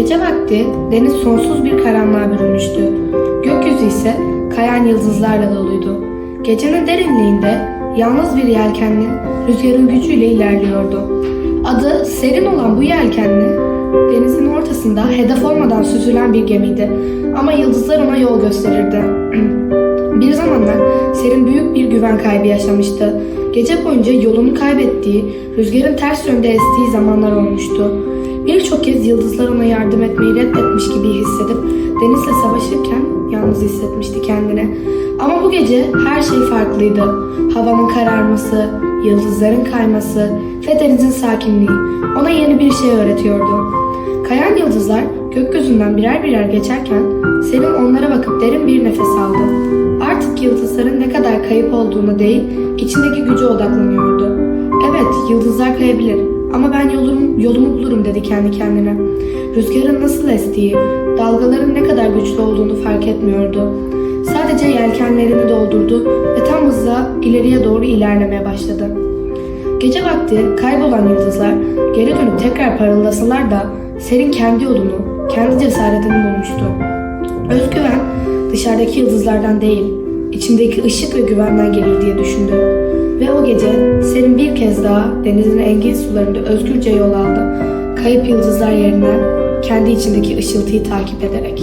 vakti deniz sonsuz bir karanlığa bürünmüştü. Gökyüzü ise kayan yıldızlarla doluydu. Gecenin derinliğinde yalnız bir yelkenli rüzgarın gücüyle ilerliyordu. Adı serin olan bu yelkenli denizin ortasında hedef olmadan süzülen bir gemiydi. Ama yıldızlar ona yol gösterirdi. Bir zamanlar Serin büyük bir güven kaybı yaşamıştı. Gece boyunca yolunu kaybettiği, rüzgarın ters yönde estiği zamanlar olmuştu. Birçok kez yıldızlar ona yardım etmeyi reddetmiş gibi hissedip denizle savaşırken yalnız hissetmişti kendini. Ama bu gece her şey farklıydı. Havanın kararması, yıldızların kayması ve denizin sakinliği ona yeni bir şey öğretiyordu. Kayan yıldızlar gökyüzünden birer birer geçerken Selim onlara bakıp derin bir nefes aldı. Artık yıldızların ne kadar kayıp olduğunu değil, içindeki güce odaklanıyordu. Evet, yıldızlar kayabilir ama ben yolumu, yolumu bulurum dedi kendi kendine. Rüzgarın nasıl estiği, dalgaların ne kadar güçlü olduğunu fark etmiyordu. Sadece yelkenlerini doldurdu ve tam hızla ileriye doğru ilerlemeye başladı. Gece vakti kaybolan yıldızlar geri dönüp tekrar parıldasalar da Serin kendi yolunu, kendi cesaretini bulmuştu. Özgüven dışarıdaki yıldızlardan değil, içindeki ışık ve güvenden gelir diye düşündü. Ve o gece Serin bir kez daha denizin engin sularında özgürce yol aldı. Kayıp yıldızlar yerine kendi içindeki ışıltıyı takip ederek.